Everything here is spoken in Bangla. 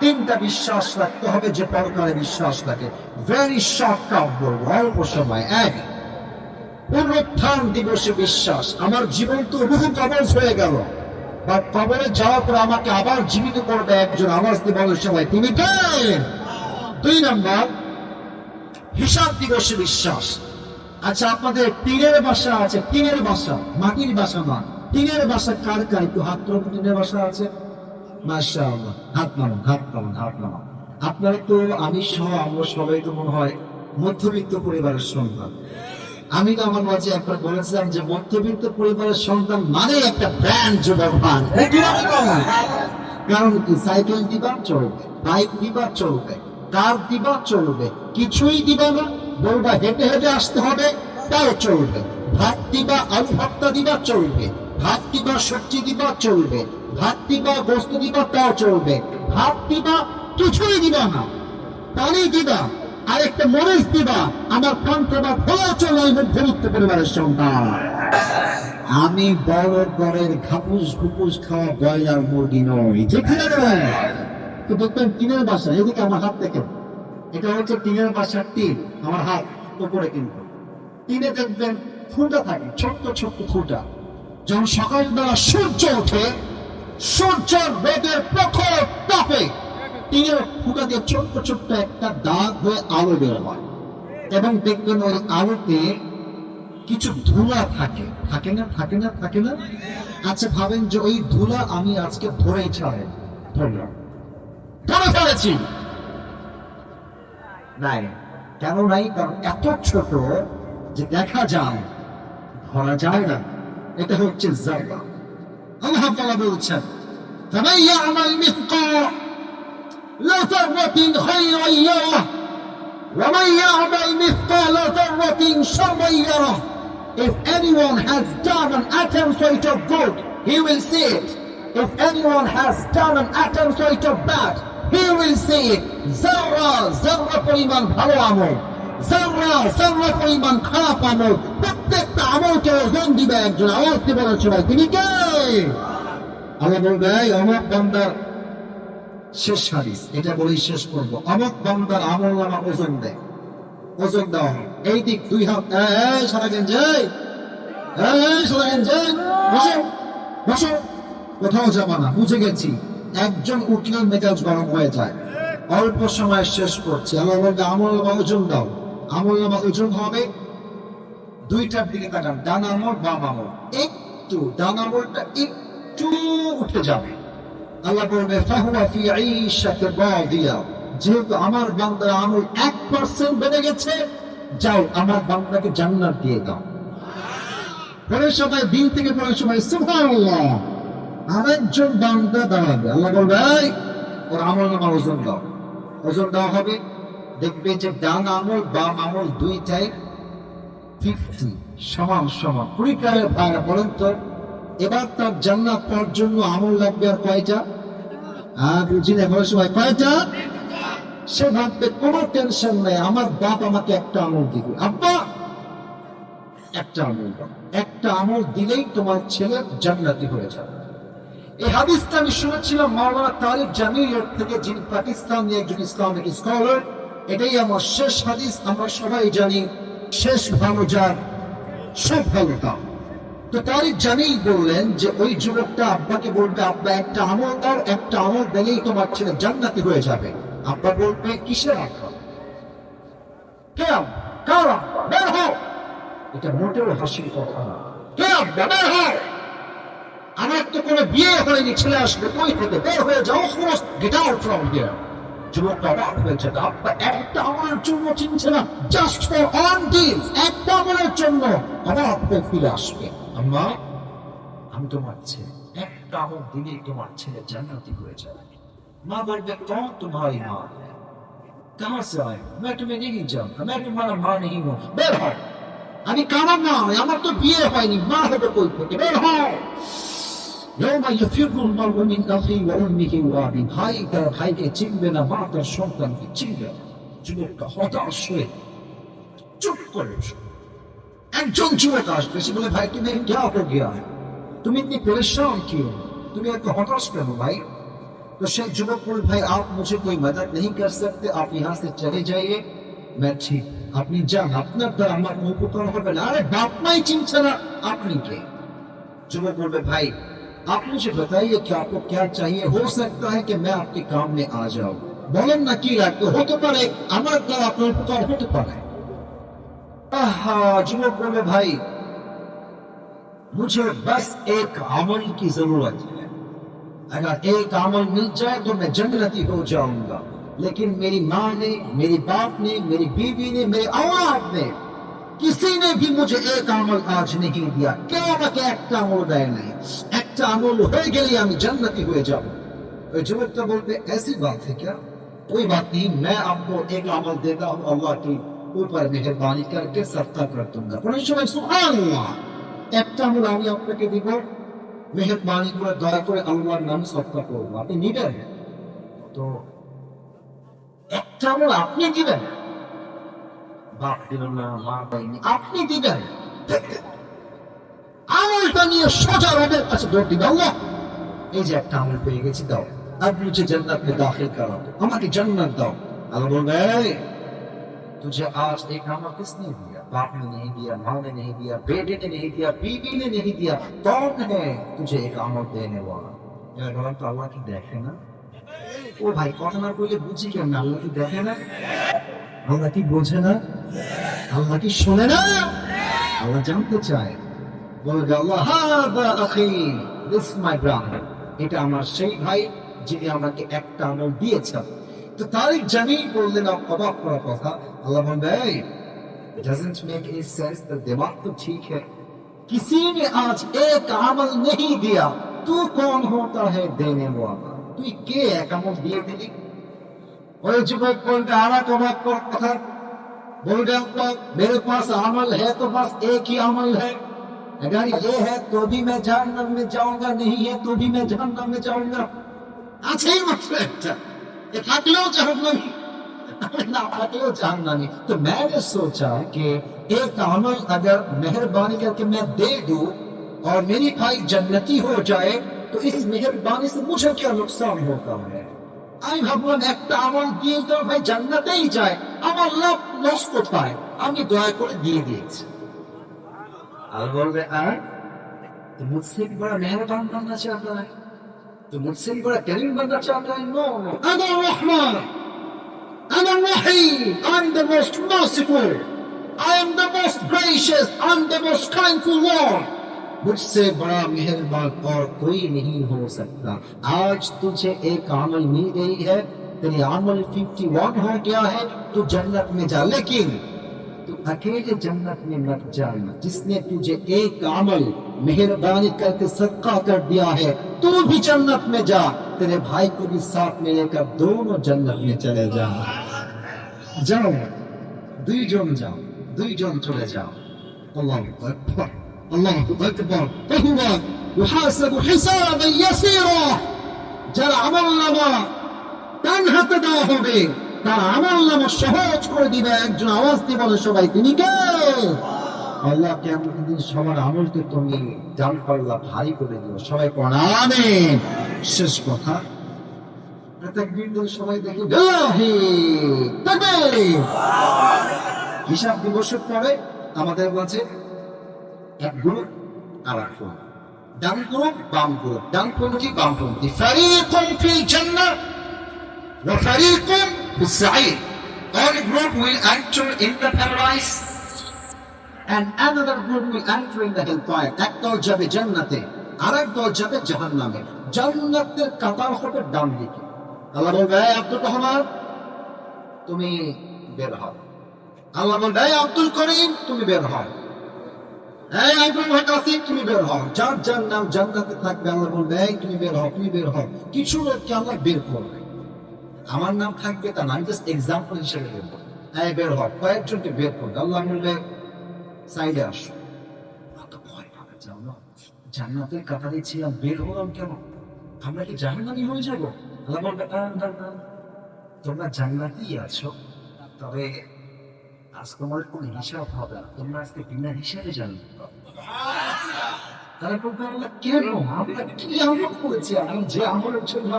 তিনটা বিশ্বাস রাখতে হবে যে পরকালে বিশ্বাস রাখে ভেরি শর্ট কাপ অল্প সময়, এক। পুনরুত্থান দিবসে বিশ্বাস। আমার জীবন তো বহু কবজ হয়ে গেল। বা কবরে যাওয়ার পর আমাকে আবার জীবিত করবে একজন আওয়াজ দিয়ে সময় তুমি কে? দুই নম্বর, হিসাব দিবসে বিশ্বাস। আচ্ছা আপনাদের টিনের বাসা আছে টিনের বাসা, মাটির বাসা না। টিনের বাসা কার কার? একটু হাত টিনের বাসা আছে। মাসা হাত নামান হাত নামান হাত নামান আপনারা তো আমি সহ আমরা সবাই তো মনে হয় মধ্যবিত্ত পরিবারের সন্তান। আমি তো আমার মাঝে একবার বলেছিলাম যে মধ্যবিত্ত পরিবারের সন্তান মানে একটা ব্র্যান্ড মান কারণ কি? সাইকেল দিবা চলবে। বাইক দিবা চলবে। কার দিবা চলবে। কিছুই দিবা না। বলবা হেঁটে হেঁটে আসতে হবে তাও চলবে। ভাত দিবা আলু ভর্তা দিবা চলবে। ভাত দিবা সবজি দিবা চলবে ভাত দিবা গোস্ত দিবা তাও চলবে ভাত দিবা কিছুই দিবা না। পানি দিবা আর একটা মরিচ দিবা, আমার কান্তবা ফলা চলে মধ্যবিত্ত পরিবারের সন্তান। আমি বড় ঘরের ঘাপুস ঘুপুস খাওয়া ব্রয়লার মুরগি নই যেখানে তো দেখবেন টিনের বাসা, এদিকে আমার হাত দেখেন। এটা হচ্ছে টিনের বাসার টিন, আমার হাত উপরে কিন্তু। টিনে দেখবেন ফুটা থাকে, ছোট্ট ছোট্ট ফুটা যখন সকালবেলা সূর্য ওঠে সূর্য বেগের প্রখর তাপে টিনের ফুটা দিয়ে ছোট্ট ছোট্ট একটা দাগ হয়ে আলো বের হয়। এবং দেখবেন ওই আলোতে কিছু ধুলা থাকে। থাকে না থাকে না থাকে না? আচ্ছা ভাবেন যে ওই ধুলা আমি আজকে ধরেই ছাড়ে ধরলাম। ধরে ফেলেছি। নাই, কেন নাই? কারণ এত ছোট যে দেখা যায়, ধরা যায় না। এটা হচ্ছে জায়গা আল্লাহ তাআলা বলছেন فمن يعمل مثقال ذرة خيرا يره ومن يعمل مثقال ذرة شرا يره If anyone has done an atom weight of good, he will see it. If anyone has done an atom weight of bad, he will see it. Zarra, zarra পরিমাণ ভালো আমল zarra, zarra পরিমাণ খারাপ আমল। প্রত্যেকটা আমলকে ওজন দিবে একজন। তিনি কে? আল্লাহ বলবে এই অমক বান্দার শেষ এটা বলেই শেষ করব। অমক বান্দার আমল ওজন দেয়। ওজন দেওয়া হয়। এই দিক দুই হাত। সারা কোথাও যাবা না। বুঝে গেছি। একজন উঠলেন মেজাজ গরম হয়ে যায়। অল্প সময় শেষ করছে। বলবে আমল নামা ওজন দাও। আমল নামা ওজন হবে। দুইটার দিকে তাকান ডান আমল, বাম আমল। একটু ডান আমলটা একটু উঠে যাবে। আল্লাহ বলবে, ফাহুয়া ফি ঈশাতির রাদিয়া যেহেতু আমার বান্দার আমল এক পার্সেন্ট বেড়ে গেছে, যাও আমার বান্দাকে জান্নাত দিয়ে দাও। পরের সময় দিন থেকে পরের সময় সুবহানাল্লাহ। আরেকজন বান্দা দাঁড়াবে। আল্লাহ বলবে ওর আমল নামা ওজন দাও। ওজন দেওয়া হবে দেখবে যে ডান আমল বাম আমল দুইটাই ফিফটি সমান সমান। কুড়ি পরীক্ষায় ভাইরা বলেন তো। এবার তার জান্নাত পাওয়ার জন্য আমল লাগবে আর কয়টা? আর বুঝি না সবাই, কয়টা? সে ভাববে, কোনো টেনশন নাই, আমার বাপ আমাকে একটা আমল দিবে। আব্বা, একটা আমল একটা আমল দিলেই তোমার ছেলে জান্নাতি হয়ে যাবে। এই হাদিসটা আমি শুনেছিলাম মাওলানা তারিক জামিলিয়ত থেকে যিনি পাকিস্তানি একজন ইসলামিক স্কলার এটাই আমার শেষ হাদিস, আমরা সবাই জানি শেষ ভালো যার, সব ভালো তার। তো তারিক জানিই বললেন যে ওই যুবকটা আব্বাকে বলবে, আব্বা, একটা আমল দাও একটা আমল দিলেই তোমার ছেলে জান্নাতি হয়ে যাবে। আব্বা বলবে, কিসের আব্বা? কে বের হও। এটা মোটেও হাসির কথা না। কে বের হও। আমার তো কোনো বিয়ে হয়নি, ছেলে আসবে কই থেকে? বের হয়ে যাও সমস্ত গেট আউট ফ্রম হিয়ার একটা জন্য চিনছে না জাস্ট একটা জন্য ফিরে আসবে আমি তোমার একটা তোমার ছেলে জান্নাতি মা বলবে হয়। আমি কারণ না, আমার তো বিয়ে হয়নি, মা হবে কই থেকে? বের হয়। يوم يفر المرء من أخيه وأمه وأبيه ভাই তার ভাইকে চিনবে না মা তার সন্তানকে চিনবে না যুবকটা হতাশ হয়ে চুপ করে বসে। একজন যুবক আসবে সে বলে ভাই তুমি क्या हो गया है তুমি ইতনি পরেশান क्यों তুমি এত হতাশ কেন ভাই तो शेख जुबक बोले भाई आप मुझे कोई मदद नहीं कर सकते आप यहाँ से चले जाइए मैं ठीक আপনি যান আপনার দ্বারা আমার কোনো উপকার হবে না আরে বাপ মাই চিনছে না আপনি কে যুবক বলবে भाई आप मुझे बताइए कि आपको क्या चाहिए हो सकता है कि मैं आपके काम में आ जाऊं বলেন না কি লাগবে হতে পারে আমার দ্বারা আপনার উপকার হতে পারে আহা যুবক বলবে ভাই मुझे बस एक अमल की जरूरत है अगर एक अमल मिल जाए तो मैं जन्नती हो जाऊंगा लेकिन मेरी माँ ने मेरी बाप ने मेरी बीवी ने मेरे औलाद ने किसी ने भी मुझे एक अमल आज नहीं दिया क्या আমাকে একটা আমল দেয় নাই একটা আমল হয়ে গেলে আমি জান্নাতি হয়ে যাব ওই যুবকটা বলবে ऐसी बात है क्या कोई बात नहीं मैं आपको एक अमल देता हूँ अल्लाह की ऊपर मेहरबानी करके सत्ता कर दूंगा কোন সময় সুবহানাল্লাহ একটা আমল আমি আপনাকে দিব মেহরবানি করে দয়া করে আল্লাহর নাম সত্তা করবো আপনি নিবেন তো একটা আমল আপনি দিবেন বাপ দিল না মা দেয়নি আপনি দিবেন আমলটা নিয়ে সোজা রবের কাছে দৌড় দিবে আল্লাহ এই যে একটা আমল পেয়ে গেছি দাও अब मुझे जन्नत में दाखिल करो আমাকে জান্নাত দাও আল্লাহ বলবে "এই, तुझे आज एक अमल किसने दिया बाप ने नहीं दिया माँ ने नहीं दिया बेटे ने नहीं दिया बीवी ने नहीं दिया कौन है तुझे एक अमल देने वाला यार বলেন তো আল্লাহ কি দেখে না ও ভাই কথা না বললে বুঝি কেন না আল্লাহ কি দেখে না আল্লাহ কি বোঝে না আল্লাহ কি শোনে না আল্লাহ জানতে চায় বলবে আল্লাহ হাদা আখি দিস মাই ব্রাদার এটা আমার সেই ভাই যিনি আমাকে একটা আমল দিয়েছেন তো তারিক জানি বললেন অবাক করা কথা আল্লাহ বলবে "এই, it doesn't make any sense the दिमाग तो ठीक है किसी ने आज एक अमल नहीं दिया तू कौन होता है देने वाला তুই কে এক আমল দিয়ে দিলি ওই যুবক বলবে আর এক অবাক করা কথা बोल रहे हो मेरे पास अमल है तो बस एक ही अमल है अगर ये है तो भी मैं जहन्नम में जाऊँगा, नहीं है तो भी मैं जहन्नम में जाऊँगा। আছেই ही ये ना तो मैंने सोचा कि एक अमल अगर मेहरबानी करके मैं दे दूँ और मेरी भाई जन्नती हो जाए तो इस मेहरबानी से मुझे क्या नुकसान होता है? আমি ভাবলাম একটা আমল দিয়ে তো ভাই জান্নাতেই যায় আমার লাভ লস কোথায় আমি দয়া করে দিয়ে দিয়েছি আর বলবে আর तो मुझसे भी बड़ा मेहरबान बनना चाहता है तो मुझसे भी बड़ा करीम बनना चाहता है नो नो अना रहमान अना रहीम I am the most merciful I am the most gracious I am the most kindful Lord मुझसे बड़ा मेहरबान और कोई नहीं हो सकता आज तुझे एक अमल मिल गई है तेरी अमल 51 हो गया है तू जन्नत में जा लेकिन तू अकेले जन्नत में मत जाना जिसने तुझे एक अमल मेहरबानी करके सदका कर दिया है तू भी जन्नत में जा तेरे भाई को भी साथ में लेकर दोनों जन्नत में चले जाओ जाओ দুইজন যাও দুইজন চলে যাও আল্লাহু আকবার আল্লাহু আকবার فهو يحاسب حسابا يسيرا যার আমল নামা ডান হাতে দেওয়া হবে তার আমার নামা সহজ করে দিবে। একজন আওয়াজ দিয়ে বলে, সবাই, তিনি কে? আল্লাহ সবার আমলকে তুমি ডান পাল্লা ভারী করে দিও সবাই আমিন। শেষ কথা। সবাই হিসাব দিবসের পরে আমাদের কাছে এক গ্রুপ আর এক গ্রুপ ডান গ্রুপ বাম গ্রুপ ডানপন্থী বামপন্থী ফারিকুম ফিল জান্নাহ ওয়া ফারিকুম ফিস Saeed One group will enter in the paradise. And another group will enter in the hellfire. এক দল যাবে জান্নাতে আর এক দল যাবে জাহান্নামে। জান্নাতের কাতার হবে ডান দিকে। আল্লাহ বলবে, "এই আব্দুল রহমান তুমি বের হও। আল্লাহ বলবে আব্দুল করিম, তুমি বের হও। এই আব্দুল কাসিম তুমি বের হও। যার যার নাম জান্নাতে থাকবে, আল্লাহ বলবে তুমি বের হও, তুমি বের হও। কিছু লোককে আল্লাহ বের করবে। আমার নাম থাকবে তা না আমি জাস্ট এক্সাম্পল হিসেবে করব এই বের হও। কয়েকজনকে বের করবে আল্লাহ বলবে সাইডে আসো। অত ভয় পাবে যাও না? জান্নাতের কাতারে ছিলাম বের হলাম কেন? আমরা কি জাহান্নামি হয়ে যাব? আল্লাহ বলবে "না, না। তোমরা জান্নাতেই আছো। তবে আজ তোমার কোন হিসাব হবে না। তোমরা আজকে বিনা হিসাবে জানবে তারা বলবে "আল্লাহ, কেন? আমরা কি আমল করেছি? আমি যে আমলের জন্য